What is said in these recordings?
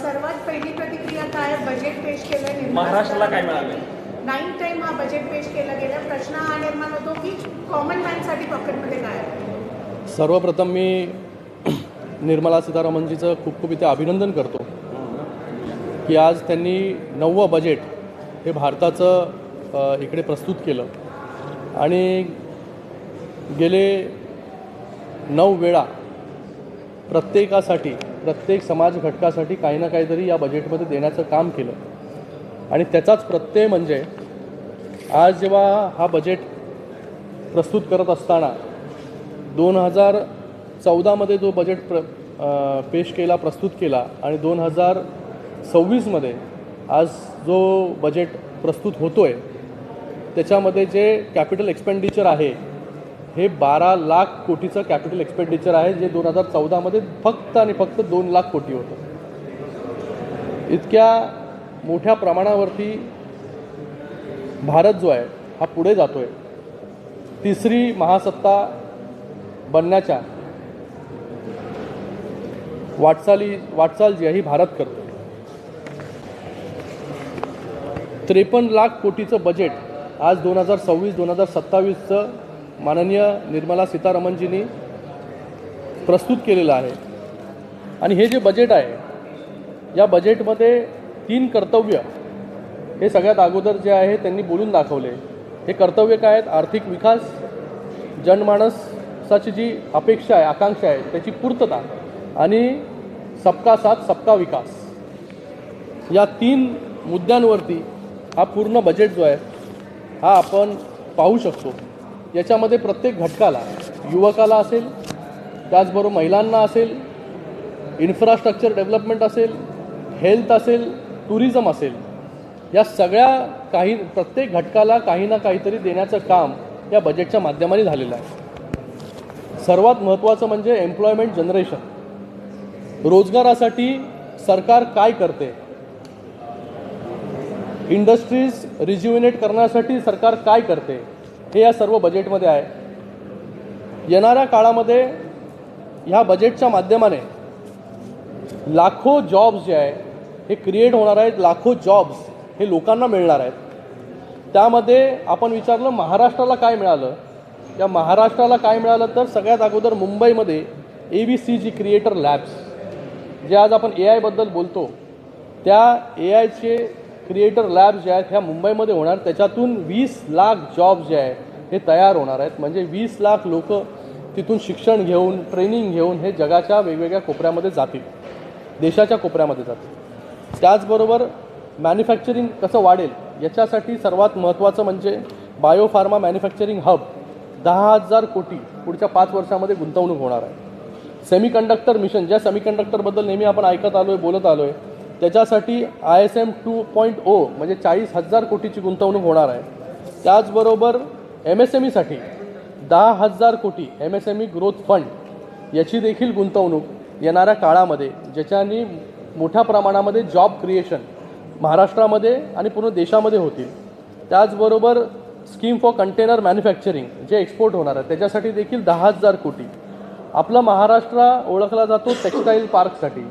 सर्वात पहिली प्रतिक्रिया काय? बजेट पेश निर्मला महाराष्ट्राला काय मिळालंय? नाईन टाइम हा बजेट पेश केला गेला. प्रश्न हा निर्माण होतो की कॉमन मॅनसाठी पॉकेटमध्ये काय? सर्वप्रथम मी निर्मला सीतारामनजीचं खूप खूप इथे अभिनंदन करतो की आज त्यांनी नववं बजेट हे भारताचं इकडे प्रस्तुत केलं. आणि गेले नऊ वेळा प्रत्येकासाठी प्रत्येक समाज घटकासाठी काही ना काहीतरी या बजेटमध्ये देण्याचं काम केलं. आणि त्याचाच प्रत्यय म्हणजे आज जेव्हा हा बजेट प्रस्तुत करत असताना दोन हजार चौदामध्ये जो बजेट प्र पेश केला प्रस्तुत केला आणि दोन हजार सव्वीसमध्ये आज जो बजेट प्रस्तुत होतो आहे त्याच्यामध्ये जे कॅपिटल एक्सपेंडिचर आहे हे बारा लाख कोटीचं कॅपिटल एक्सपेंडिचर आहे जे दोन हजार चौदामध्ये फक्त आणि फक्त दोन लाख कोटी होतं. इतक्या मोठ्या प्रमाणावरती भारत जो आहे हा पुढे जातो आहे तिसरी महासत्ता बनण्याच्या वाटचाली वाटचाल जी आहे ही भारत करतो त्रेपन्न लाख कोटीचं बजेट आज दोन हजार सव्वीस दोन हजार सत्तावीसचं माननीय निर्मला सीतारामनजींनी प्रस्तुत केलेलं आहे. आणि हे जे बजेट आहे या बजेटमध्ये तीन कर्तव्य हे सगळ्यात अगोदर जे आहे त्यांनी बोलून दाखवले. हे कर्तव्य काय आहेत? आर्थिक विकास जनमानसाची जी अपेक्षा आहे आकांक्षा आहे त्याची पूर्तता आणि सबका साथ सबका विकास. या तीन मुद्द्यांवरती हा पूर्ण बजेट जो आहे हा आपण पाहू शकतो. याच्यामध्ये प्रत्येक घटकाला युवकाला असेल त्याचबरोबर महिलांना असेल इन्फ्रास्ट्रक्चर डेव्हलपमेंट असेल हेल्थ असेल टुरिझम असेल या सगळ्या काही प्रत्येक घटकाला काही ना काहीतरी देण्याचं काम या बजेटच्या माध्यमाने झालेलं आहे. सर्वात महत्त्वाचं म्हणजे एम्प्लॉयमेंट जनरेशन रोजगारासाठी सरकार काय करते? इंडस्ट्रीज रिज्युमिनेट करण्यासाठी सरकार काय करते? हे या सर्व बजेटमध्ये आहे. येणाऱ्या काळामध्ये ह्या बजेटच्या माध्यमाने लाखो जॉब्स जे आहे हे क्रिएट होणार आहेत लाखो जॉब्स हे लोकांना मिळणार आहेत. त्यामध्ये आपण विचारलं महाराष्ट्राला काय मिळालं? या महाराष्ट्राला काय मिळालं तर सगळ्यात अगोदर मुंबईमध्ये A B C G creator labs जे आज आपण ए आयबद्दल बोलतो त्या ए आयचे क्रिएटर लॅब्स जे आहेत ह्या मुंबईमध्ये होणार. त्याच्यातून वीस लाख जॉब जे आहे हे तयार होणार आहेत. म्हणजे वीस लाख लोक तिथून शिक्षण घेऊन ट्रेनिंग घेऊन हे जगाच्या वेगवेगळ्या कोपऱ्यामध्ये जातील. देशाच्या कोपऱ्यामध्ये जातील. त्याचबरोबर मॅन्युफॅक्चरिंग कसं वाढेल याच्यासाठी सर्वात महत्त्वाचं म्हणजे बायोफार्मा मॅन्युफॅक्चरिंग हब दहा हजार कोटी पुढच्या पाच वर्षामध्ये गुंतवणूक होणार आहे. सेमीकंडक्टर मिशन ज्या सेमीकंडक्टरबद्दल नेहमी आपण ऐकत आलो आहे बोलत आलो आहे त्याच्यासाठी I S M two point O म्हणजे चाळीस हजार कोटीची गुंतवणूक होणार आहे. त्याचबरोबर एम एस एम ईसाठी दहा हजार crore M S M E growth fund याची देखील गुंतवणूक येणाऱ्या काळामध्ये ज्याच्यानी मोठ्या प्रमाणामध्ये जॉब क्रिएशन महाराष्ट्रामध्ये आणि पूर्ण देशामध्ये होतील. त्याचबरोबर स्कीम फॉर कंटेनर मॅन्युफॅक्चरिंग जे एक्सपोर्ट होणार आहे त्याच्यासाठी देखील दहा हजार कोटी. आपला महाराष्ट्र ओळखला जातो टेक्स्टाईल पार्कसाठी.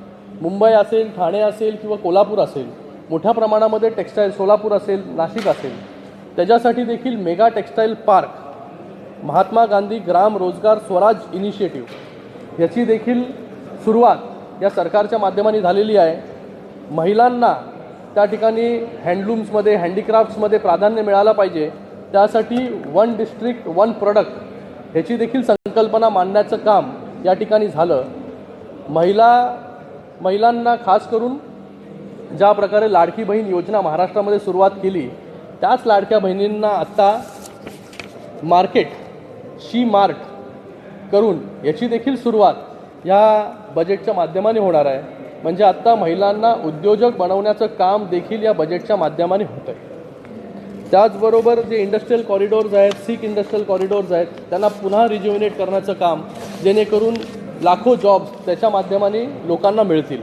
मुंबई असेल ठाणे असेल किंवा कोल्हापूर असेल मोठ्या प्रमाणामध्ये टेक्स्टाईल सोलापूर असेल नाशिक असेल त्याच्यासाठी देखील mega textile park Mahatma Gandhi Gram Rozgar Swaraj initiative याची देखील सुरुवात या सरकारच्या माध्यमाने झालेली आहे. महिलांना त्या ठिकाणी हँडलूम्समध्ये हँडीक्राफ्ट्समध्ये प्राधान्य मिळालं पाहिजे. त्यासाठी वन डिस्ट्रिक्ट वन प्रोडक्ट ह्याची देखील संकल्पना मांडण्याचं काम या ठिकाणी झालं. महिला महिलांना खास करून ज्या प्रकारे लाडकी बहीण योजना महाराष्ट्रामध्ये सुरुवात केली त्याच लाडक्या बहिणींना आत्ता मार्केट शी मार्ट करून याची देखील सुरुवात या बजेटच्या माध्यमाने होणार आहे. म्हणजे आत्ता महिलांना उद्योजक बनवण्याचं काम देखील या बजेटच्या माध्यमाने होतं आहे त्याचबरोबर जे इंडस्ट्रीयल कॉरिडोर्स आहेत सिक इंडस्ट्रीयल कॉरिडोर्स आहेत त्यांना पुन्हा रिज्युमिनेट करण्याचं काम जेणेकरून लाखो जॉब्स त्याच्या माध्यमाने लोकांना मिळतील.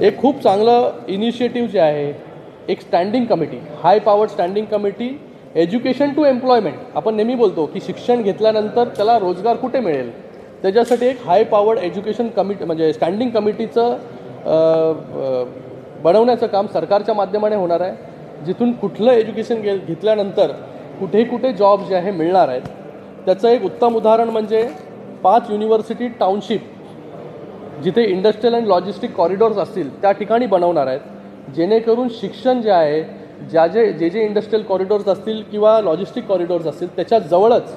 एक खूप चांगलं इनिशिएटिव्ह जे आहे एक standing committee high power standing committee education to employment आपण नेहमी बोलतो की शिक्षण घेतल्यानंतर त्याला रोजगार कुठे मिळेल? त्याच्यासाठी एक हाय पॉवर्ड एज्युकेशन कमिटी म्हणजे स्टँडिंग कमिटीचं बनवण्याचं काम सरकारच्या माध्यमाने होणार आहे. जिथून कुठलं एज्युकेशन घे घेतल्यानंतर कुठे कुठे जॉब जे आहे मिळणार आहेत. त्याचं एक उत्तम उदाहरण म्हणजे पाच युनिव्हर्सिटी टाउनशिप जिथे इंडस्ट्रियल अँड लॉजिस्टिक कॉरिडॉर्स असतील त्या ठिकाणी बनवणार आहेत. जेणेकरून शिक्षण जे आहे ज्या जे जे जे इंडस्ट्रियल कॉरिडॉर्स असतील किंवा लॉजिस्टिक कॉरिडॉर्स असतील त्याच्या जवळच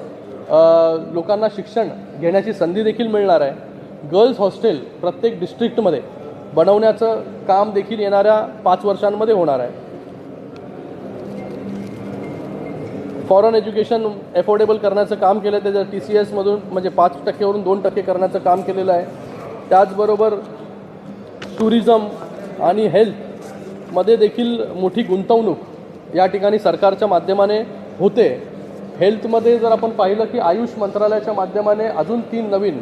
लोकांना शिक्षण घेण्याची संधी देखील मिळणार आहे. गर्ल्स हॉस्टेल प्रत्येक डिस्ट्रिक्टमध्ये बनवण्याचं काम देखील येणाऱ्या पाच वर्षांमध्ये होणार आहे. फॉरेन एज्युकेशन एफोर्डेबल करण्याचं काम केलं त्याचं टी सी एसमधून म्हणजे पाच टक्केवरून दोन टक्के करण्याचं काम केलेलं आहे. त्याचबरोबर टुरिझम आणि हेल्थमध्ये देखील मोठी गुंतवणूक या ठिकाणी सरकारच्या माध्यमाने होते. हेल्थमध्ये जर आपण पाहिलं की आयुष मंत्रालयाच्या माध्यमाने अजून तीन नवीन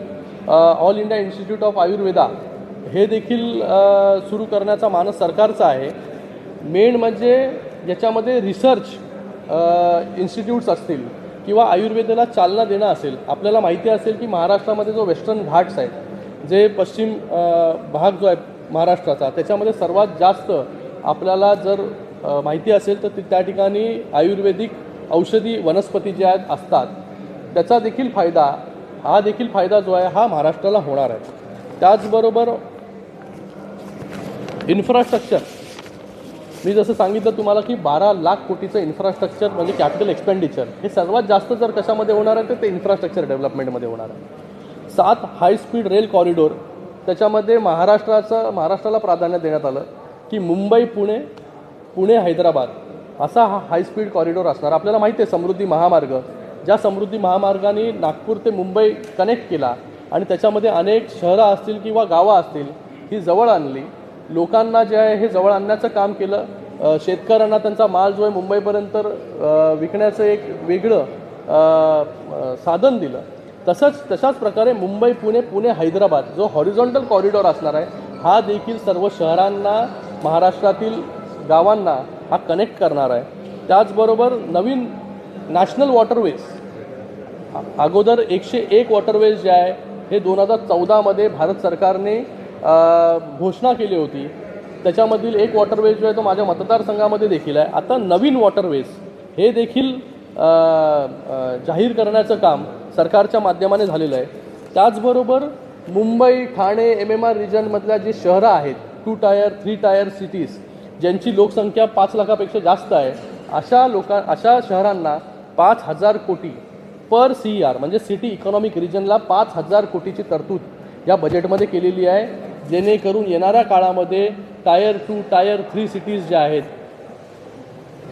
all India institute of Ayurveda हे देखील सुरू करण्याचा मानस सरकारचा आहे. मेन म्हणजे याच्यामध्ये रिसर्च इन्स्टिट्यूट्स असतील किंवा आयुर्वेदाला चालना देणं असेल आपल्याला माहिती असेल की महाराष्ट्रामध्ये जो वेस्टर्न घाट्स आहेत जे पश्चिम भाग जो आहे महाराष्ट्राचा त्याच्यामध्ये सर्वात जास्त आपल्याला जर माहिती असेल तर त्या ठिकाणी आयुर्वेदिक औषधी वनस्पती ज्या आहेत असतात. त्याचा देखील फायदा हा देखील फायदा जो आहे हा महाराष्ट्राला होणार आहे. त्याचबरोबर इन्फ्रास्ट्रक्चर मी जसं सांगितलं तुम्हाला की बारा लाख कोटीचं इन्फ्रास्ट्रक्चर म्हणजे कॅपिटल एक्सपेंडिचर हे सर्वात जास्त जर कशामध्ये होणार आहे तर ते इन्फ्रास्ट्रक्चर डेव्हलपमेंटमध्ये होणार आहे. सात हाय स्पीड रेल कॉरिडोर त्याच्यामध्ये महाराष्ट्राचं महाराष्ट्राला प्राधान्य देण्यात आलं की मुंबई पुणे पुणे हैदराबाद असा हा हाय स्पीड कॉरिडॉर असणार. आपल्याला माहिती आहे समृद्धी महामार्ग. ज्या समृद्धी महामार्गाने नागपूर ते मुंबई कनेक्ट केला आणि त्याच्यामध्ये अनेक शहरं असतील किंवा गावं असतील ही जवळ आणली. लोकांना जे आहे हे जवळ आणण्याचं काम केलं. शेतकऱ्यांना त्यांचा माल जो आहे मुंबईपर्यंत विकण्याचं एक वेगळं साधन दिलं. तसंच तशाच प्रकारे मुंबई पुणे पुणे हैदराबाद जो हॉरिझॉन्टल कॉरिडॉर असणार आहे हा देखील सर्व शहरांना महाराष्ट्रातील गावांना हा कनेक्ट करणार आहे. त्याचबरोबर नवीन नॅशनल वॉटरवेज अगोदर एकशे एक वॉटरवेज जे आहे हे दोन हजार चौदामध्ये भारत सरकारने घोषणा केली होती. त्याच्यामधील एक वॉटरवेज जो आहे तो माझ्या मतदारसंघामध्ये देखील आहे. आता नवीन वॉटरवेज हे देखील जाहीर करण्याचं काम सरकारच्या माध्यमाने झालेलं आहे. त्याचबरोबर Mumbai Thane M M R रिजनमधल्या जे शहरं आहेत two tier three tier cities ज्यांची लोकसंख्या पाच लाखापेक्षा जास्त आहे अशा लोका अशा शहरांना पाच हजार कोटी पर सी आर म्हणजे सिटी इकॉनॉमिक रिजनला पाच हजार कोटीची तरतूद या बजेटमध्ये केलेली आहे. जेणेकरून येणाऱ्या काळामध्ये tier two tier three cities ज्या आहेत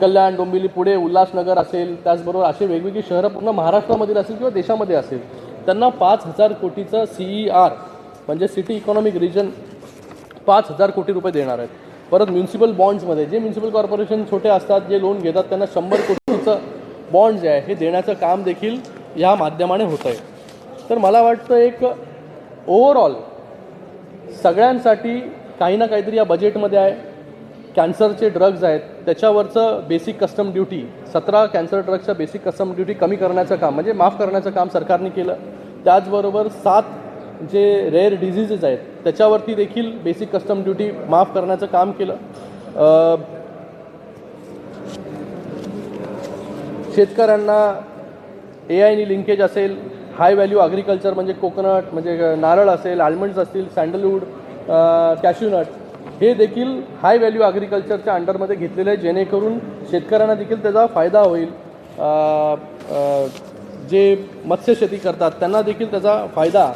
कल्याण डोंबिवली पुढे उल्हासनगर असेल त्याचबरोबर असे वेगवेगळी शहरं पूर्ण महाराष्ट्रामधील असेल किंवा देशामध्ये असेल त्यांना पाच हजार कोटीचं सी ई आर म्हणजे सिटी इकॉनॉमिक रिजन पाच हजार कोटी रुपये देणार आहेत. परत म्युन्सिपल बॉन्ड्समध्ये जे म्युन्सिपल कॉर्पोरेशन छोटे असतात जे लोन घेतात त्यांना शंभर कोटीचं बॉन्ड जे आहे हे देण्याचं काम देखील या माध्यमाने होतं आहे तर मला वाटतं एक ओव्हरऑल सगळ्यांसाठी काही ना काहीतरी या बजेटमध्ये आहे. कॅन्सरचे ड्रग्ज आहेत. त्याच्यावरचं बेसिक कस्टम ड्युटी सतरा कॅन्सर ड्रग्सच्या बेसिक कस्टम ड्युटी कमी करण्याचं काम म्हणजे माफ करण्याचं काम सरकारने केलं. त्याचबरोबर सात जे रेअर डिझिजेस आहेत त्याच्यावरती देखील बेसिक कस्टम ड्युटी माफ करण्याचं काम केलं. शेतकऱ्यांना ए आयनी लिंकेज असेल हाय व्हॅल्यू ॲग्रिकल्चर म्हणजे कोकोनट म्हणजे नारळ असेल आल्मंड्स असतील सँडलवूड कॅश्यूनट हे देखील हाय व्हॅल्यू ॲग्रिकल्चरच्या अंडरमध्ये घेतलेलं आहे जेणेकरून शेतकऱ्यांना देखील त्याचा फायदा होईल. जे मत्स्यशेती करतात त्यांना देखील त्याचा फायदा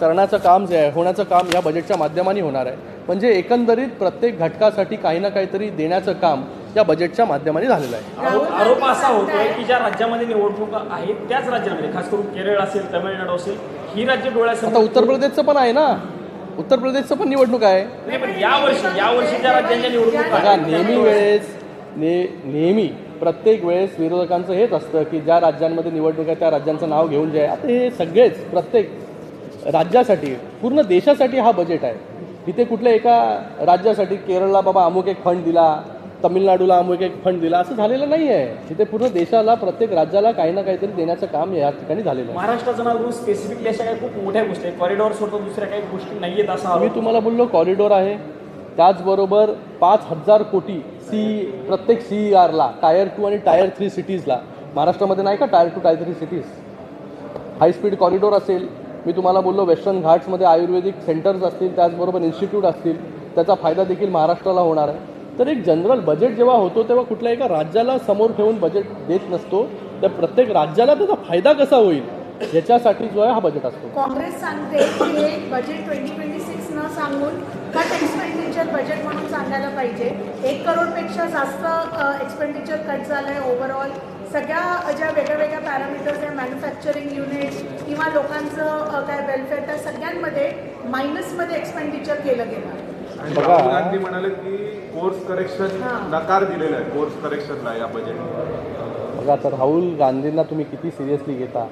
करण्याचं काम जे आहे होण्याचं काम या बजेटच्या माध्यमाने होणार आहे. म्हणजे एकंदरीत प्रत्येक घटकासाठी काही ना काहीतरी देण्याचं काम या बजेटच्या माध्यमाने झालेलं आहे. आरोप असा होतोय की ज्या राज्यामध्ये निवडणुका आहेत त्याच राज्यांमध्ये खास करून केरळ असेल तमिळनाडू असेल ही राज्य आता डोळ्यासमोर उत्तर प्रदेशचं पण आहे ना? उत्तर प्रदेशचं पण निवडणूक आहे. नाही पण या वर्षी या वर्षी ज्या राज्यांच्या निवडणुका बघा आहेत नेहमी वेळेस ने नेहमी प्रत्येक वेळेस विरोधकांचं हेच असतं की ज्या राज्यांमध्ये निवडणूक आहे त्या राज्यांचं नाव घेऊन जे आहे आता हे सगळेच प्रत्येक राज्यासाठी पूर्ण देशासाठी हा बजेट आहे. इथे कुठल्या एका राज्यासाठी केरळला बाबा अमुक एक फंड दिला तमिळनाडूला अमुक एक फंड दिला असं झालेलं नाही आहे तिथे पूर्ण देशाला प्रत्येक राज्याला काही ना काहीतरी देण्याचं काम या ठिकाणी झालेलं आहे. महाराष्ट्राचं नाव स्पेसिफिकली अशा काही खूप मोठ्या गोष्टी आहेत. कॉरिडॉर सोडून दुसऱ्या काही गोष्टी नाही आहेत असा मी तुम्हाला बोललो कॉरिडॉर आहे. त्याचबरोबर पाच हजार कोटी सी प्रत्येक सी ई आरला टायर टू आणि टायर थ्री सिटीजला महाराष्ट्रामध्ये नाही का tier two tier three cities high speed corridor असेल. मी तुम्हाला बोललो वेस्टर्न घाट्समध्ये आयुर्वेदिक सेंटर्स असतील त्याचबरोबर इन्स्टिट्यूट असतील. त्याचा फायदा देखील महाराष्ट्राला होणार आहे. तर एक जनरल बजेट जेव्हा होतो तेव्हा कुठल्या एका राज्याला समोर ठेवून बजेट देत नसतो तर प्रत्येक राज्याला त्याचा फायदा कसा होईल? याच्यासाठी जो आहे हा बजेट असतो. काँग्रेस सांगते की हे बजेट ट्वेंटी ट्वेंटी सिक्स न सांगून कट एक्सपेंडिचर बजेट म्हणून सांगायला पाहिजे. एक करोडपेक्षा जास्त एक्सपेंडिचर कट झालं आहे ओव्हरऑल सगळ्या ज्या वेगळ्या वेगळ्या पॅरामीटर्स आहे मॅन्युफॅक्चरिंग युनिट्स किंवा लोकांचं काय वेलफेअर त्या सगळ्यांमध्ये मायनसमध्ये एक्सपेंडिचर केलं गेलं. राहुल गांधी म्हणाले की कोर्स करेक्शन. नकार दिलेला आहे कोर्स करेक्शनला या बजेट बघा तर राहुल गांधींना तुम्ही किती सिरियसली घेता.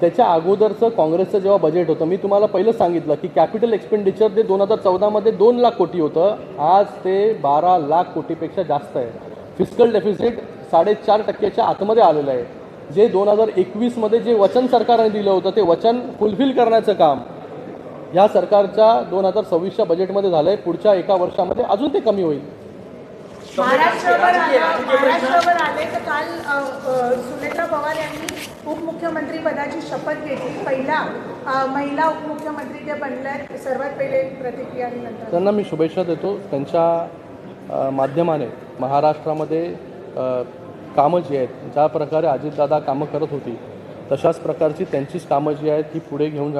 त्याच्या अगोदरचं काँग्रेसचं जेव्हा बजेट होतं मी तुम्हाला पहिलं सांगितलं की कॅपिटल एक्सपेंडिचर ते दोन हजार चौदामध्ये दोन लाख कोटी होतं. आज ते बारा लाख कोटीपेक्षा जास्त आहे. फिजिकल डेफिसिट साडेचार टक्क्याच्या आतमध्ये आलेलं आहे. जे दोन हजार एकवीसमध्ये जे वचन सरकारने दिलं होतं ते वचन फुलफिल करण्याचं काम. ह्या सरकारच्या दोन हजार सव्वीसच्या बजेटमध्ये झालं आहे पुढच्या एका वर्षामध्ये अजून ते कमी होईल. महाराष्ट्रावर आला महाराष्ट्रावर तर काल सुनेत्रा पवार यांनी उपमुख्यमंत्री पदाची शपथ घेतली. पहिला महिला उपमुख्यमंत्री ते बनल्या सर्वात पहिले प्रतिक्रिया त्यांना मी शुभेच्छा देतो. त्यांच्या माध्यमाने महाराष्ट्रामध्ये कामं जी आहेत ज्या प्रकारे अजितदादा कामं करत होती तशाच प्रकारची त्यांचीच कामं जी आहेत ती पुढे घेऊन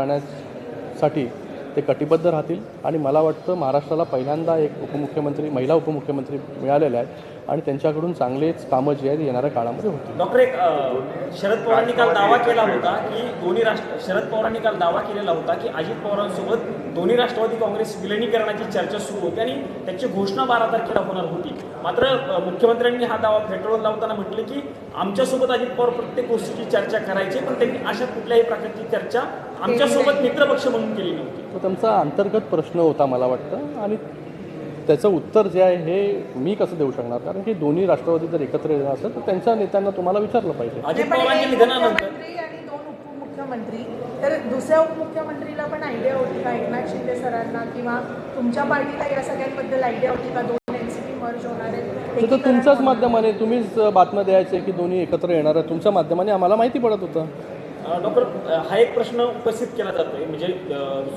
साठी ते कटिबद्ध राहतील. आणि मला वाटतं महाराष्ट्राला पहिल्यांदा एक उपमुख्यमंत्री महिला उपमुख्यमंत्री मिळालेल्या आहेत. आणि त्यांच्याकडून चांगलेच कामं जी आहेत येणाऱ्या काळामध्ये होतील. डॉक्टर एक शरद पवारांनी काल दावा केला होता की दोन्ही राष्ट्र शरद पवारांनी काल दावा केलेला होता की अजित पवारांसोबत दोन्ही राष्ट्रवादी काँग्रेस विलिनीकरणाची चर्चा सुरू होती आणि त्याची घोषणा बारा तारखेला होणार होती. मात्र मुख्यमंत्र्यांनी हा दावा फेटाळून लावताना म्हटले की आमच्यासोबत अजित पवार प्रत्येक गोष्टीची चर्चा करायची पण त्यांनी अशा कुठल्याही प्रकारची चर्चा आमच्यासोबत मित्रपक्ष म्हणून केली नव्हती. तो त्यांचा अंतर्गत प्रश्न होता मला वाटतं. आणि त्याचं उत्तर जे आहे हे मी कसं देऊ शकणार? कारण की दोन्ही राष्ट्रवादी जर एकत्र येणार असेल तर त्यांच्या नेत्यांना तुम्हाला विचारलं पाहिजे. अजित पवारांच्या निधनानंतर आणि दोन उपमुख्यमंत्री तर दुसऱ्या उपमुख्यमंत्रीला पण आयडिया होती का एकनाथ शिंदे सरांना किंवा तुमच्या पार्टीला या सगळ्यांबद्दल आयडिया होती का दोन एनसीपी मर्ज होणार आहेत? ते तर तुमच्याच. माध्यमाने तुम्हीच बातम्या द्यायचे की दोन्ही एकत्र येणार आहे तुमच्या माध्यमाने आम्हाला माहिती पडत होतं. डॉक्टर हा एक प्रश्न उपस्थित केला जातोय. म्हणजे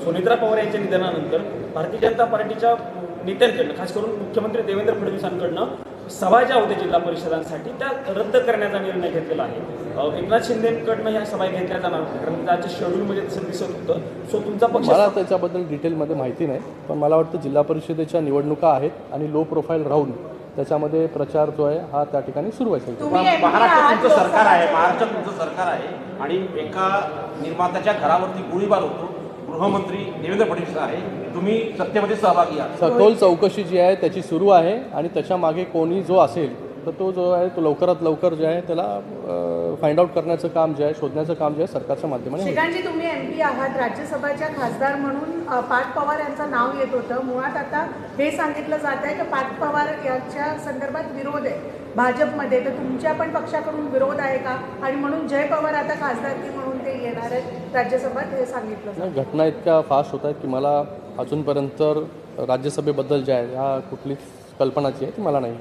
सुनेत्रा पवार यांच्या निधनानंतर भारतीय जनता पार्टीच्या नेत्यांकडनं खास करून मुख्यमंत्री देवेंद्र फडणवीसांकडनं सभा ज्या होत्या जिल्हा परिषदांसाठी त्या रद्द करण्याचा निर्णय घेतलेला आहे. एकनाथ शिंदेकडनं ह्या सभा घेतल्या जाणार कारण त्याच्या शेड्यूलमध्ये तसं दिसत होतं. सो तुमचा पक्ष मला त्याच्याबद्दल डिटेलमध्ये माहिती नाही पण मला वाटतं जिल्हा परिषदेच्या निवडणुका आहेत आणि लो प्रोफाईल राहून त्याच्यामध्ये प्रचार जो आहे हा त्या ठिकाणी सुरू महाराष्ट्रात आहात तुमचं सरकार आहे लोकसभेचे. महाराष्ट्रात तुमचं सरकार आहे. आणि एका निर्मात्याच्या घरावरती गोळीबार होतो. गृहमंत्री देवेंद्र फडणवीस आहे. तुम्ही सत्तेमध्ये सहभागी आहात. सखोल चौकशी जी आहे त्याची सुरू आहे. आणि त्याच्यामागे कोणी जो असेल तर तो जो आहे तो लवकरात लवकर जे आहे त्याला फाइंड आउट करण्याचं काम जे आहे शोधण्याचं काम जे आहे सरकारच्या माध्यमाने श्रीकांतजी तुम्ही एमपी आहात राज्यसभाच्या खासदार म्हणून पार्थ पवार यांचं नाव येत होतं. मुळात आता हे सांगितलं जात आहे की पार्थ पवार यांच्या संदर्भात विरोध आहे भाजपमध्ये. तर तुमच्या पण पक्षाकडून विरोध आहे का? आणि म्हणून जय पवार आता खासदारकी म्हणून ते येणार आहेत राज्यसभेत हे सांगितलं घटना इतक्या फास्ट होत आहेत की मला अजूनपर्यंत राज्यसभेबद्दल जे आहे ह्या कुठलीच कल्पनाची आहे ती मला नाही.